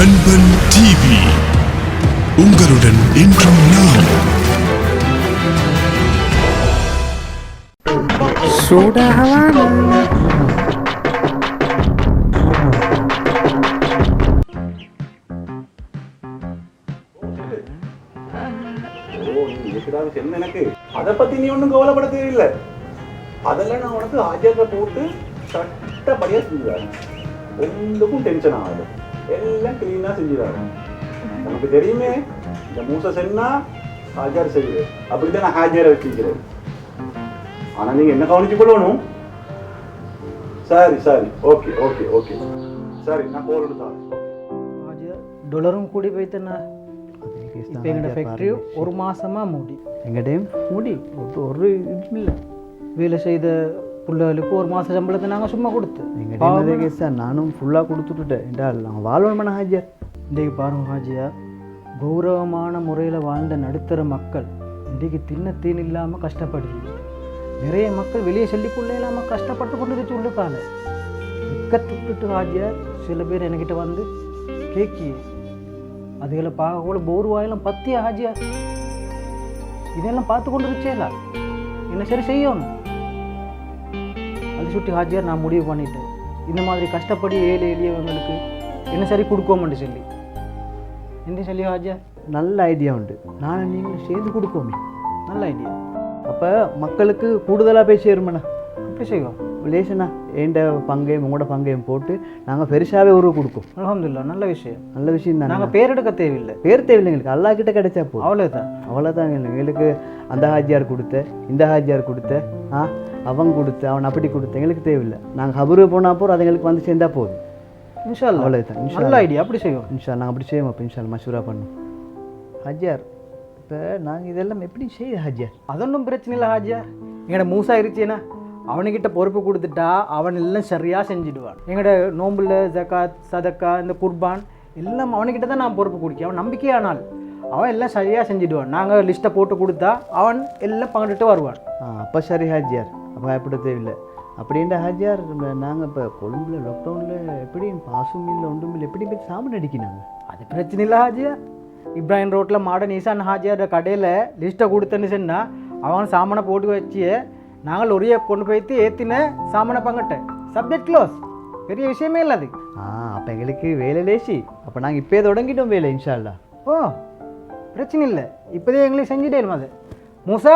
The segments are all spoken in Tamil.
நண்பன் டிவி. உங்களுடன் என்றும் நாம். எனக்கு? அதை பத்தி நீ ஒன்றும் கவலைப்பட தேவையில்லை. அதெல்லாம் நான் உனக்கு ஆஜர்ல போட்டு சட்டப்படியா செஞ்சுதாரு ஒன்றுக்கும் டென்ஷன் ஆகாது. எல்லாம் கிளீனா செஞ்சுதாரு நமக்கு தெரியுமே இந்த மூசை சென்னா ஹாஜர் செய்யுது. அப்படித்தான் நான் ஹாஜரை வச்சிருக்கிறேன் ஆனா நீங்க என்ன கவனிச்சு கொள்ளணும்? சரி சரி. Okay okay okay. சரி நான் கோல் எடுத்தாரு டொலரும் கூடி போய்த்தண்ணா இப்போ எங்களோட ஃபேக்ட்ரி ஒரு மாசமா மூடி. எங்கிட்டையும் மூடி. ஒரு- இதுவும் இல்லை. வேலை செய்த பிள்ளைகளுக்கு ஒரு மாச சம்பளத்தை நாங்கள் சும்மா கொடுத்து. அதே கேஸ் தான் நானும் ஃபுல்லாக கொடுத்துட்டுட்டேன். என்றால் வாழ்வன் பண்ண ஹாஜியார் இன்றைக்கு பாருங்க ஹாஜியா கௌரவமான முறையில் வாழ்ந்த நடுத்தர மக்கள் இன்றைக்கு தின்ன தீன் இல்லாமல் கஷ்டப்படுது நிறைய மக்கள் வெளியே சொல்லிக்கொள்ள இல்லாமல் கஷ்டப்பட்டு கொண்டு இருக்கு உள்ளுக்கால. விற்கத்துட்டு ஹாஜியார் சில பேர் என்கிட்ட வந்து கேக்கி அதுகளை பார்க்க கூட போர் வாயெல்லாம் பத்தியா ஹாஜியார் இதெல்லாம் பார்த்து கொண்டு இருச்சேலா என்ன சரி செய்யணும்? அது சுட்டி ஹாஜியார் நான் முடிவு பண்ணிட்டேன். இந்த மாதிரி கஷ்டப்படி ஏழை எளியவங்களுக்கு என்ன சரி கொடுக்கோம்னு சொல்லி. என்ன சொல்லி ஹாஜியார்? நல்ல ஐடியா உண்டு. நானும் நீங்களும் சேர்ந்து கொடுப்போமே நல்ல ஐடியா அப்போ மக்களுக்கு கூடுதலாக போய் சேருமண்ணா அப்படி செய்வோம். லேசண்ணா ஏண்ட பங்கையும் உங்களோட பங்கையும் போட்டு நாங்கள் பெருசாகவே உருவ கொடுப்போம் அல்ஹம்துலில்லாஹ் நல்ல விஷயம். நல்ல விஷயம் தானே. நாங்கள் பேர் எடுக்க தேவையில்லை. பேர் தேவையில்லை எங்களுக்கு. அல்லா கிட்ட கிடைச்சா போதும். அவ்வளோதான் அவ்வளோதான் எங்களுக்கு அந்த ஹாஜியார் கொடுத்த இந்த ஹாஜியார் கொடுத்த ஆ? அவன் கொடுத்த அவன் அப்படி கொடுத்த எங்களுக்கு தேவையில்லை. நாங்கள் ஹபரு போனால் போகிறோம் அது எங்களுக்கு வந்து சேர்ந்தா போதும். இன்ஷா அல்லாஹ். அவ்வளவுதான், இன்ஷா நல்ல. ஐடியா அப்படி செய்வோம். இன்ஷா நாங்கள் அப்படி செய்வோம் அப்போ இன்ஷா மஷூரா பண்ணோம் ஹாஜியார் இப்போ நாங்கள் இதெல்லாம் எப்படி செய்ய ஹாஜியார் அதொன்றும் பிரச்சனை இல்லை ஹாஜியார் எங்களோட மூசா இருச்சுன்னா அவனுக்கிட்ட பொறுப்பு கொடுத்துட்டா அவன் எல்லாம் சரியாக செஞ்சிடுவான். எங்களோட நோம்புல ஜகாத் சதக்கா இந்த குர்பான் எல்லாம் அவனுக்கிட்ட தான் நான் பொறுப்பு கொடுக்க அவன் நம்பிக்கையானால் அவன் எல்லாம் சரியாக செஞ்சிடுவான். நாங்கள் லிஸ்ட்டை போட்டு கொடுத்தா அவன் எல்லாம் பங்கிட்டு வருவான். அப்போ சரி ஹாஜியார் பயப்பட தேவையில்லை அப்படின்ற ஹாஜியார் நாங்கள் இப்போ கொழும்புல லாக்டவுனில் எப்படி பாசும் இல்லை ஒன்றும் இல்லை எப்படி போய் சாப்பிட்டு அடிக்கினாங்க அது பிரச்சனை இல்லை ஹாஜியார் இப்ராஹிம் ரோட்டில் மாடர்ன் ஈசான் ஹாஜியார் கடையில் லிஸ்ட்டை கொடுத்தேன்னு சொன்னா அவன் சாமானை போட்டு வச்சு நாங்கள் ஒரே கொண்டு போய்த்து ஏற்றின சாமானை பங்கிட்டேன். சப்ஜெக்ட் க்ளோஸ் பெரிய விஷயமே இல்லை அது. ஆ அப்போ எங்களுக்கு வேலை லேசி. அப்போ நாங்கள் இப்போயே தொடங்கிட்டோம் வேலை இன்ஷா அல்லா ஓ பிரச்சனை இல்லை. இப்போதே எங்களுக்கு செஞ்சுட்டே அது. மூசா?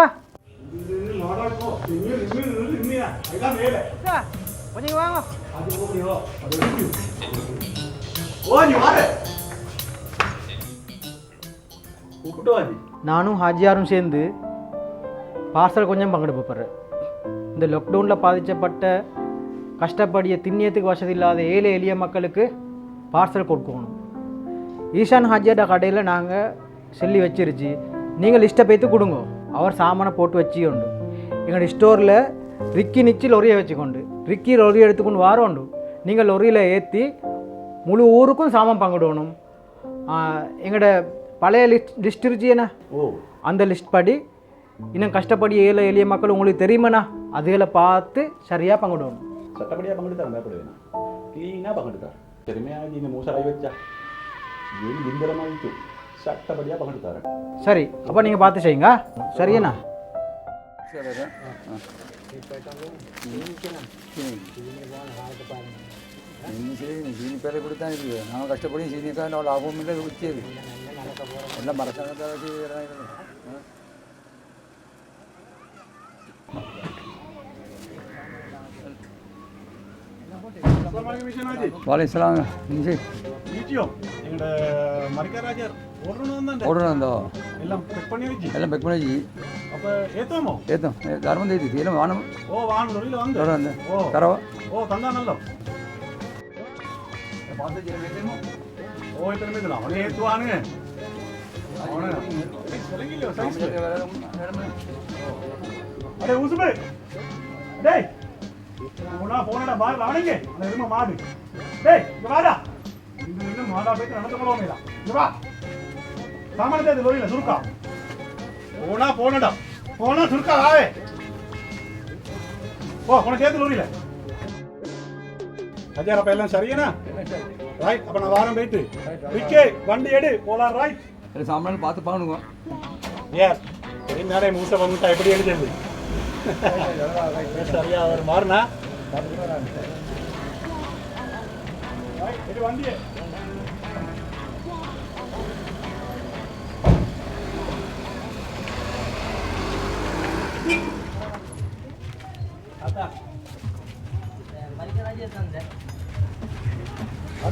கூப்பிட்டு வாஜி நானும் ஹாஜியாரும் சேர்ந்து பார்சல் கொஞ்சம் பங்கிட்டு போகிறேன் இந்த லாக்டவுனில் பாதிக்கப்பட்ட கஷ்டப்படிய திண்ணியத்துக்கு வசதி இல்லாத ஏழை எளிய மக்களுக்கு பார்சல் கொடுக்கணும். ஈஷான் ஹாஜியாட கடையில் நாங்கள் சொல்லி வச்சிருச்சு. நீங்கள் லிஸ்ட்டை பேத்து கொடுங்க. அவர் சாமானை போட்டு வச்சுக்கொண்டு எங்களுடைய ஸ்டோரில் ரிக்கி நிச்சு லொரியை வச்சுக்கொண்டு ரிக்கி லொரி எடுத்துக்கொண்டு வாரோண்டு. நீங்கள் லொரியில் ஏற்றி முழு ஊருக்கும் சாமான் பங்கிடணும் எங்களோட பழைய லிஸ்ட் லிஸ்ட் இருந்துச்சுண்ணா ஓ. அந்த லிஸ்ட் படி இன்னும் கஷ்டப்படி ஏழை எளிய மக்கள் உங்களுக்கு தெரியுமாண்ணா? அதுகளை பார்த்து சரியாக பங்கிடணும் சட்டப்படியாக பங்கெடுத்தார் பயப்பட வேணாம். க்ளீனாக பங்கெடுத்தார். பெருமையாக இந்த மூசை ஆகி வச்சா. ஏன் பிந்தரமாயிட்டு சட்டப்படியாக பங்கெடுத்தாரு. சரி அப்போ நீங்கள் பார்த்து செய்யுங்க. சரியண்ணா. சீனி சீனி பேரை கொடுத்தா இருக்குது நாங்கள் கஷ்டப்படி சீனிக்காக நம்ம லாபம் இல்லை உச்சியது எல்லாம் வாலை நிமிஷம் வீட்டியோ எங்களோட மரிக்கராஜர் ஓடணும் வந்தாண்ட ஓடணும் எல்லாம் செக் பண்ணி வச்சு. எல்லாம் பெக் பண்ணி அப்போ ஏத்தோமோ ஏத்தம் தர்மம் தேதி எல்லாம் வானம். ஓ வாங்க லொரியில் வந்து தரோம் அந்த ஓ. தரவா? ஓ தந்தா நல்லோ ஓ இத்தனை பேர் அவனே ஏற்றுவானுங்க அவனு. சொல்லிக்கலையோ சைஸ்ல அடே உசுபே டேய். உனா போனடா பார் லாவணிங்க அந்த எருமை மாடு. டேய் இங்க வாடா. இந்த மாடா போயிட்டு நடந்து போலோமேடா இங்க வா. சாமானத்தை இது லோரியில சுருக்கா. போனா போனடா. போனா சுருக்கா வாவே. போ உன சேர்த்து லோரியில அஜய் அப்ப எல்லாம் சரியானா? ரைட் அப்ப நான் வாரம் போயிட்டு. விக்கே வண்டி எடு போலாம் ரைட் சரி சாமான் பார்த்து பாருங்க ஏன்? தெரிந்தானே மூச வந்துட்டா எப்படி எழுதுறது? சரியா அவர் மாறினா? வண்டியே.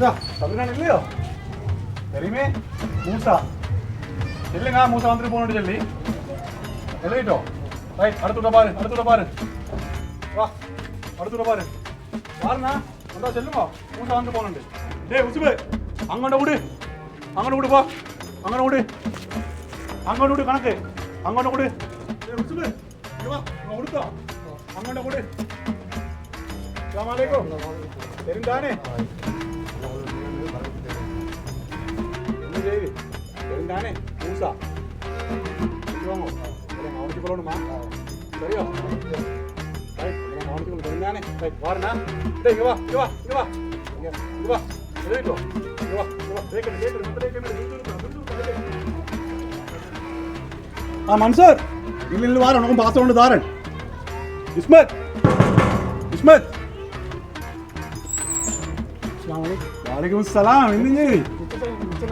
அதான் தமிழ்நாடு இல்லையோ? தெரியுமே மூசா. இல்லைங்க மூசா வந்துட்டு போகணும்னு சொல்லி. எழுதிட்டோம். ரைட் அடுத்து விட பாரு அடுத்து விட பாரு. வா அடுத்து விட பாரு. பாருண்ணா வந்தா செல்லுமா மூசா வந்து போகணுண்டு டேய் உசுபு அங்கண்ட விடு. அங்கண்ட விடு போ. அங்கண்ட விடு. அங்கண்ட விடு கணக்கு. அங்கண்ட விடு. டேய் உசுபு வா இங்க விடுத்தா அங்கண்ட விடு. அஸ்ஸலாமு அலைக்கும். தெரிந்தானே என்ன செய்தி தெரிந்தானே மூசா வாங்க கவனிச்சு கொள்ளணுமா சரியா ரைட் கவனிச்சு கொள்ள தெரிந்தானே ரைட் வாருண்ணா டேய் இங்க வா இங்க வா இங்க வா இங்க இங்க வா எழுதிட்டோ இங்க வா இங்க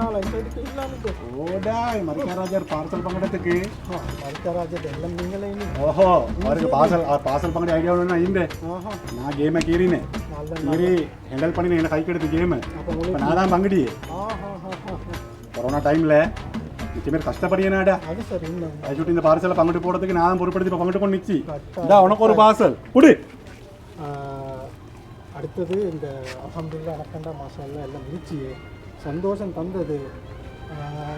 நாளாയി എടുക്കില്ലാന്നിട്ട് ഓടായ് മരിക്കാരാജർ പാർസൽ പങ്കെടുത്തേക്ക്. മരിക്കാരാജർ എല്ലാം നിങ്ങളെ ഓഹോ അവർക്ക് പാർസൽ പാർസൽ പങ്കെടുത്ത ഐഡിയ ഉണ്ടെന്ന് അതിൻ്റെ ആ ഗെയിമെ കീറിനെ. കീറി ഹാൻഡിൽ പണി എന്നെ കൈക്കെടുത്ത് ഗെയിം നാലാം പങ്കിടിയേ. கொரோனா டைமில் நிச்சயமே கஷ்டப்படுறேனாடா அது சரி சொல்லிட்டு இந்த பார்சலை பங்கிட்டு போடுறதுக்கு நான் பொறுப்படுத்தி இப்போ பங்கிட்டு கொண்டு நிச்சி உனக்கு ஒரு பார்சல் கொடு அடுத்தது இந்த அலமதுல்லா அலக்கண்டா மாசம் எல்லாம் முடிச்சு சந்தோஷம் தந்தது.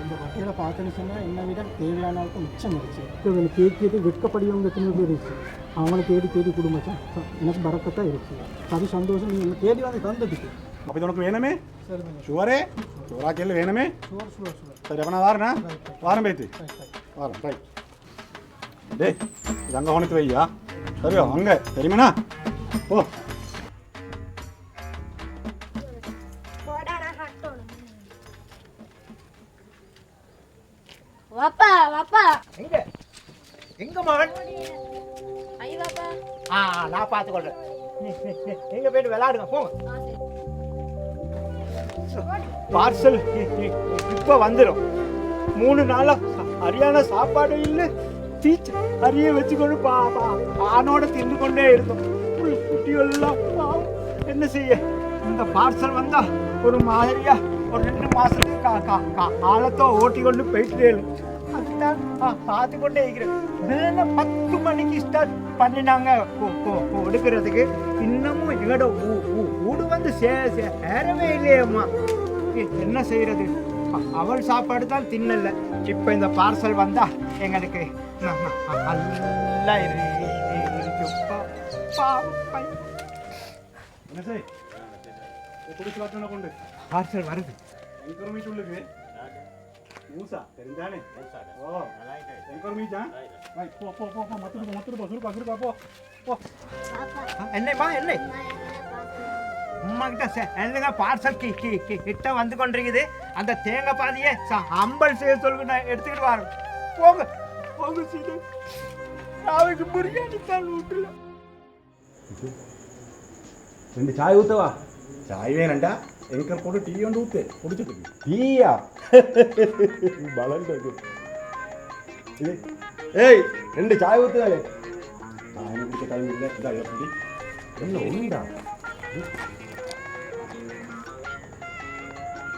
இந்த வகையில் பார்த்தேன்னு சொன்னால் என்னை விட தேவையான அளவுக்கு மிச்சம் இருந்துச்சு. இப்போ எனக்கு கேட்கியது வெட்கப்படியவங்க எத்தனை பேர் இருந்துச்சு? அவங்கள தேடி தேடி குடும்பம். எனக்கு பறக்கத்தான் இருந்துச்சு அது சந்தோஷம் நீங்கள் தேடி வந்து தந்ததுக்கு. அப்போ இது உனக்கு வேணுமே? சரி தாங்க ஷுவரே ஷுவராக்கேல வேணுமே? சுவர் சுவர் சுவர். சரி அப்போ நான் வாரேண்ணா வாரம் பேத்து. வாரம் ரைட் டேய் இது அங்கே உனக்கு வையா? சரியோ அங்கே. தெரியுமாண்ணா? ஓ ஆ நான் பார்த்துக்கொள்றேன் நீங்க போயிட்டு விளையாடுங்க போங்க. பார்சல் இப்போ வந்துடும் மூணு நாளா சரியான சாப்பாடு இல்லை. டீச் அரிய வச்சுக்கொண்டு பா பா பானோட தின்னு கொண்டே குட்டியெல்லாம் பாவம். என்ன செய்ய? இந்த பார்சல் வந்தா ஒரு மாதிரியா ஒரு ரெண்டு மாசத்துக்கு காலத்தோ ஓட்டி கொண்டு போயிட்டே அதுதான் பார்த்து கொண்டே இருக்கிறேன். வேலை பத்து மணிக்கு ஸ்டார்ட் பண்ணினாங்க. கொ- கொ- கொடுக்கறதுக்கு இன்னமும் எங்கட ஊ- ஊ- வீடு வந்து சே சேரவே இல்லையேம்மா. என்ன செய்யறது அ- அவள் சாப்பாடு தான் தின்னல. இப்போ இந்த பார்சல் வந்தா எங்களுக்கு நல்லா பார்சல் வருது. மூசா தெரிஞ்சானே ஓ ரைட் போ போ போ போ போ போ சுருப்பா சுருப்பா போ போ என்ன சே- என்னங்க பார்சல் கி கி கி கிட்ட வந்து கொண்டிருக்குது அந்த தேங்காய் பாதியை அம்பல் செய்ய சொல்லுங்க நான் எடுத்துக்கிட்டு வரேன் போங்க போங்க சீட்டு நாளைக்கு பிரியாணி தான் வீட்டுல ரெண்டு சாய் ஊத்தவா சாய் வேணண்டா எங்கர் போட்டு டீ வந்து ஊத்து குடிச்சிட்டு டீயா பலன் ஏய் ரெண்டு சாய் ஊத்துதாலே நான் எனக்கு குடிக்க டைம் இல்லை இதா எப்படி என்ன உண்டா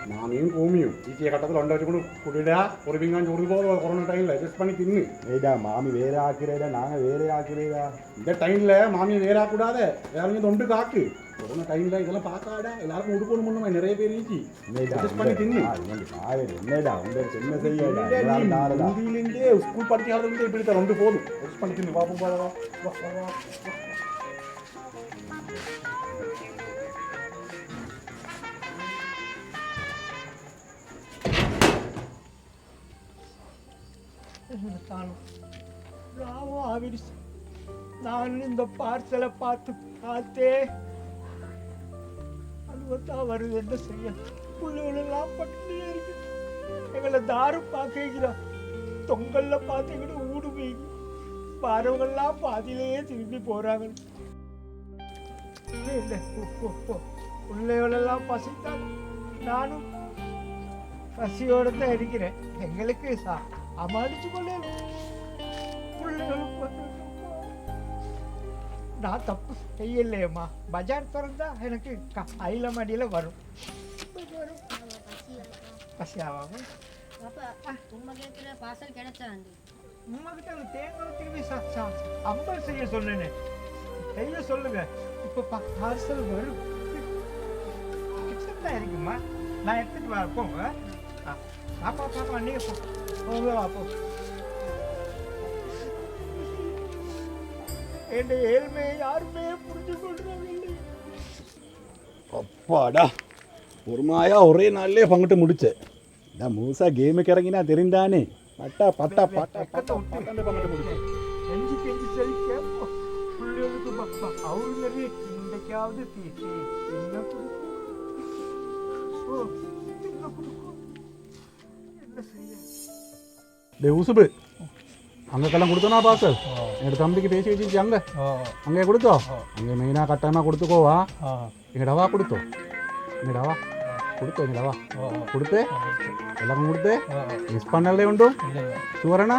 മാമിയും ഭൂമിയും ഈ ചീക്കട്ടത്തിൽ ഉണ്ടായിട്ട് കുടിയിടാ ഒരു പിങ്ങാൻ ചൂട് പോകും കൊറോണ ടൈമിൽ അഡ്ജസ്റ്റ് பண்ணி தின்னு ஏடா மாமி வேற ஆக்குறேடா நாங்க வேற ஆக்குறேடா இந்த டைம்ல மாமியை வேறாக்கூடாது யாரும் தொண்டு காக்கு கொரோனா டைம்ல இதெல்லாம் பார்க்காடா எல்லாருக்கும் உடுக்கணும் பண்ணுமா நிறைய பேர் ஈச்சி பண்ணி தின்னு என்னடா உங்க சின்ன செய்யடா? எல்லாரும் நாடுடா ஹிந்தியிலேருந்தே ஸ்கூல் படிக்காதவங்க இப்படி தான். ரெண்டு போதும். அட்ஜஸ்ட் பண்ணி தின்னு ராவும் ஆவிடுச்சு நான் இந்த பார்சலை பார்த்து பார்த்தே வந்தா வருது என்ன செய்ய பிள்ளைகளெல்லாம் பட்டினியா இருக்கு எங்களை தாரும் பார்க்கிறோம் தொங்கல்ல பாத்துக்கிட்டு ஊடு போய் பாரவங்கள்லாம் பாதியிலேயே திரும்பி போறாங்க இல்லை, இல்லை, பிள்ளைகளெல்லாம் நானும் பசியோட தான் இருக்கிறேன். எங்களுக்கு சா- சமாளிச்சு கொள்ளே. பிள்ளைகளும் நான் தப்பு செய்யலையம்மா. பஜார் திறந்தா எனக்கு அயில மடியில் வரும். கிடைச்சாண்டி? உங்ககிட்ட அந்த தேங்காய் திரும்பி அம்பல் செய்ய சொன்னேனே. செய்ய சொல்லுங்க. இப்போ பார்சல் வரும். கிச்சன் தான் இருக்குமா? நான் எடுத்துட்டு வர போங்க பாப்பா பாப்பா நீங்க போ. போங்க வா என் ஏழ்மையை யாருமே புரிஞ்சு கொள்றாங்க அப்பாடா ஒரு மாயா ஒரே நாள்லயே பங்கிட்டு முடிச்சேன் நான் முழுசா கேமுக்கு இறங்கினா தெரிந்தானே பட்டா பட்டா பட்டா பட்டா பட்டான்னு பங்கிட்டு முடிச்சேன் கெஞ்சி கெஞ்சி சரி கேட்போம் பிள்ளைகளுக்கு பப்பா அவங்களே இன்றைக்காவது தீ தீ என்ன கொடுக்கும் ஓ என்ன கொடுக்கும் என்ன செய்ய டே உசுபு அங்கக்கெல்லாம் கொடுத்தோனா பார்சல் எங்கள் தம்பிக்கு பேசி வச்சுச்சு அங்கே? அங்கே கொடுத்தோ? அங்கே மெயினாக கட்டாயமாக கொடுத்துக்கோவா? எங்கடவா கொடுத்தோ? எங்கடவா கொடுத்தோ எங்கடவா கொடுத்து? எல்லாமே கொடுத்து. மிஸ் பண்ணலே உண்டு? சுவரனா?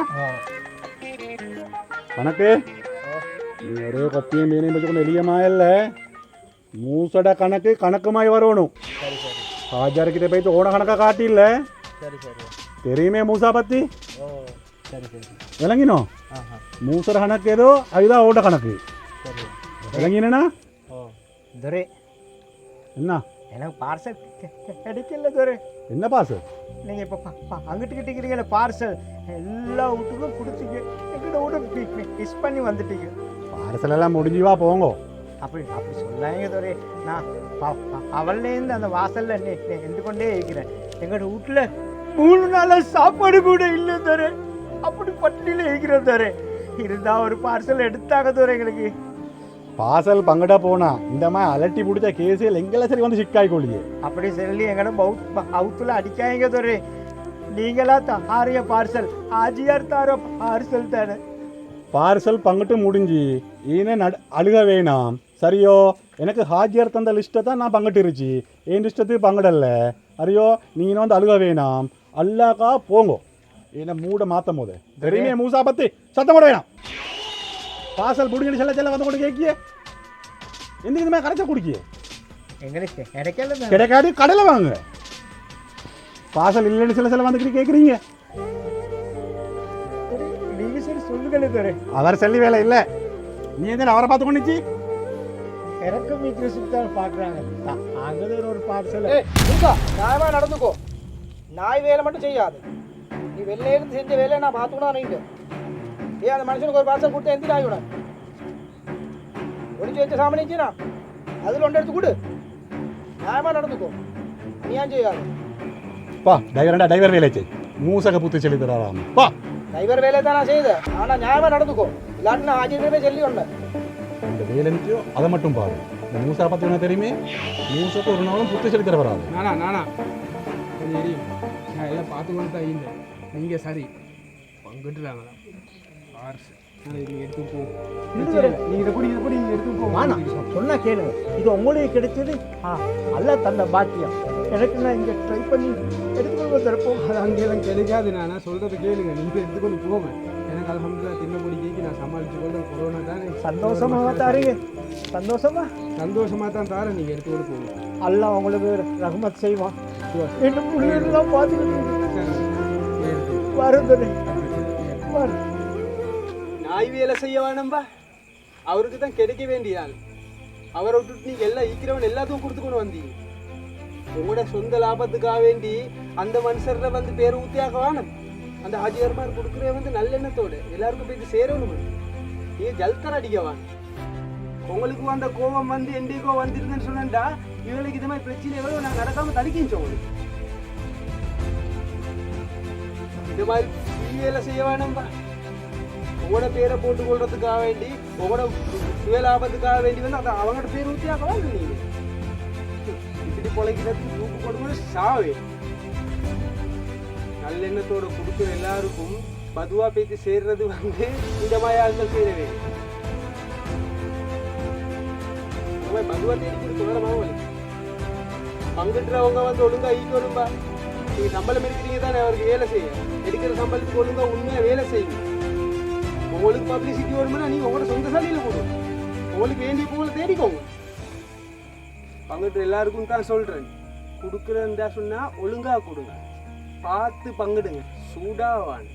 கணக்கு நீ ஒரே கொப்பியும் மீனையும் வச்சுக்கொண்டு எளியமாயல்ல மூசட கணக்கு கணக்குமாய் வரணும். ஹாஜார்கிட்ட போயிட்டு ஓன கணக்கா காட்டில்ல. சரி சரி. தெரியுமே மூசா பத்தி? விளங்கினோ? மூசர கணக்கு ஏதோ அதுதான் ஓட கணக்கு. விளங்கினா ஓ துரை. என்ன? எனக்கு பார்சல் கிடைக்கல துரை. என்ன பாசு நீங்க இப்போ அங்கிட்டு கிட்டிக்கிறீங்களே பார்சல் எல்லா வீட்டுக்கும் கொடுத்தீங்க. எங்கிட்ட வீட்டு மிஸ் பண்ணி வந்துட்டீங்க. பார்சல் எல்லாம் முடிஞ்சு வா போங்க. அப்படி அப்படி சொல்லாங்க துரை. நான் அவள்லேருந்து அந்த வாசல்ல நின்று கொண்டே இருக்கிறேன். எங்களோட வீட்டுல மூணு நாளா சாப்பாடு கூட இல்லை துரை. அப்படி பட்டினியில் இருக்கிறேன் துரை. இருந்தா ஒரு பார்சல் எடுத்தாங்க துரை எங்களுக்கு. பார்சல் பங்கடா போனா இந்த மாதிரி அலட்டி பிடிச்ச கேஸில் எங்கெல்லாம் சரி வந்து சிக்காய் கொள்ளியே அப்படி சொல்லி எங்கட அவுத்துல அடிக்காங்க துரை. நீங்களா தாரிய பார்சல் ஆஜியார் தார பார்சல் தானே. பார்சல் பங்கிட்டு முடிஞ்சு ஈனே நட அழுக வேணாம். சரியோ எனக்கு ஹாஜியார் தந்த லிஸ்ட்டை தான் நான் பங்கிட்டு இருச்சு என் லிஸ்ட்டத்துக்கு பங்கிடல. அறியோ நீங்க வந்து அழுக வேணாம். அல்லாக்கா போங்கோ. என்ன மூட மாத்தும் போது தெரியுமே மூசா பத்தி சத்தம் போட வேணாம் பார்சல் பிடிங்கிட்டு செல்ல செல்ல வந்து கொண்டு கேட்கிய எந்த இந்த மாதிரி கரைச்சா குடிக்கிய எங்களுக்கு கிடைக்கல. கிடைக்காது கடையில் வாங்க பார்சல் இல்லைன்னு சில சில வந்துக்கிட்டு கேட்குறீங்க நீங்க சரி சொல்லுங்களே துரை அவர் சொல்லி வேலை இல்லை நீ எந்த அவரை பார்த்து கொண்டுச்சு இறக்கம் தான் பார்க்குறாங்க அங்கே ஒரு பார்சல் நடந்துக்கோ நாய் வேலை மட்டும் செய்யாது இருந்து செஞ்ச வேலையை நான் பார்த்துக்கணும் நீங்க ஏன் அந்த மனுஷனுக்கு ஒரு பார்சல் கொடுத்து எந்த நாய் விட ஒளிச்சு வச்ச சாமனிச்சுனா அதில் ஒன்று எடுத்து கொடு நியாயமா நடந்துக்கோ நீ ஏன் செய்யாது பா டைவர்டா டைவர் வேலை செய் மூசக புத்து சொல்லி தராராம் பா டிரைவர் வேலையை தான் நான் செய்தேன் ஆனால் நியாயமா நடந்துக்கோ இல்லாட்டி நான் ஆஜியமே சொல்லி ஒன்று இந்த வேலை நிச்சயோ அதை மட்டும் பாரு இந்த மூசா பத்தி என்ன தெரியுமே மூசக்கு ஒரு நாளும் புத்து சொல்லி தர வராது நானா நானா கொஞ்சம் எரியும் நான் எல்லாம் பார்த்து கொண்டு தான் நீங்கள் சரி. பங்கிட்டுறாங்களா வேணாம் சொன்னா கேளுங்க. இது உங்களுக்கு கிடைச்சது. ஆ அல்ல தந்த பாக்கியம். எனக்கு நான் இங்கே ட்ரை பண்ணி எடுத்துக்கொண்டு தரப்போம் அது அங்கெல்லாம் கிடைக்காது நானா. சொல்கிறது கேளுங்க. நீங்கள் எடுத்துக்கொண்டு போங்க. எனக்கு அலமதுல்லா தின்ன நான் சமாளித்து கொண்டு கொரோனா தானே. சந்தோஷமா தாரீங்க. சந்தோஷமா? சந்தோஷமாக தான் தாரேன். நீங்கள் எடுத்துக்கொண்டு போங்க. அல்லாஹ் உங்களுக்கு ரஹ்மத் செய்வான். இன்னும் பார்த்துக்கிட்டு வருது நாய் வேலை செய்ய வேணும்பா அவருக்கு தான் கிடைக்க வேண்டிய ஆள் அவரை விட்டுட்டு நீங்க எல்லாம் ஈக்கிறவன் எல்லாத்துக்கும் கொடுத்துக்கொண்டு வந்தீங்க உங்களோட சொந்த லாபத்துக்காக வேண்டி அந்த மனுஷர்ல வந்து பேர் ஊத்தியாக வேணும் அந்த ஹாஜியார்மார் கொடுக்குற வந்து நல்லெண்ணத்தோடு எல்லாருக்கும் போய் சேரணும். நீ ஜல்தர் அடிக்க வேணும் உங்களுக்கு அந்த கோபம் வந்து எண்டிகோ வந்துருதுன்னு சொன்னா இவங்களுக்கு இது மாதிரி பிரச்சனை எவ்வளவு நான் நடக்காம தடுக்கிச்சோம் உங்களுக்கு இந்த மாதிரி வேலை செய்ய வேணாம்பா. உங்களோட பேரை போட்டு கொள்றதுக்காக வேண்டி உங்களோட சுயலாபத்துக்காக வேண்டி வந்து அதை அவங்களோட பேர் ஊற்றியாக்கலாம் நீங்க இப்படி பொழைக்கிறதுக்கு தூக்கு கொடுக்கணும் சாவே. நல்லெண்ணத்தோட கொடுக்குற எல்லாருக்கும் பதுவா பேத்து சேர்றது வந்து இந்த மாதிரி ஆட்கள் செய்யற இந்த மாதிரி பதுவா தேடி கொடுத்து வேற வந்து ஒழுங்கா ஈக்கணும்பா நீங்க சம்பளம் எடுக்கிறீங்க தானே அவருக்கு வேலை செய்ய. எடுக்கிற சம்பளத்துக்கு ஒழுங்கா உண்மையா வேலை செய்யுங்க உங்களுக்கு பப்ளிசிட்டி வேணும்னா நீங்க உங்களோட சொந்த சாலையில போடுங்க. உங்களுக்கு வேண்டிய பொங்கலை தேடிக்கோங்க. பங்குட்டு எல்லாருக்கும் தான் சொல்றேன். கொடுக்குறதா சொன்னா ஒழுங்கா கொடுங்க. பார்த்து பங்கிடுங்க. சூடாவான்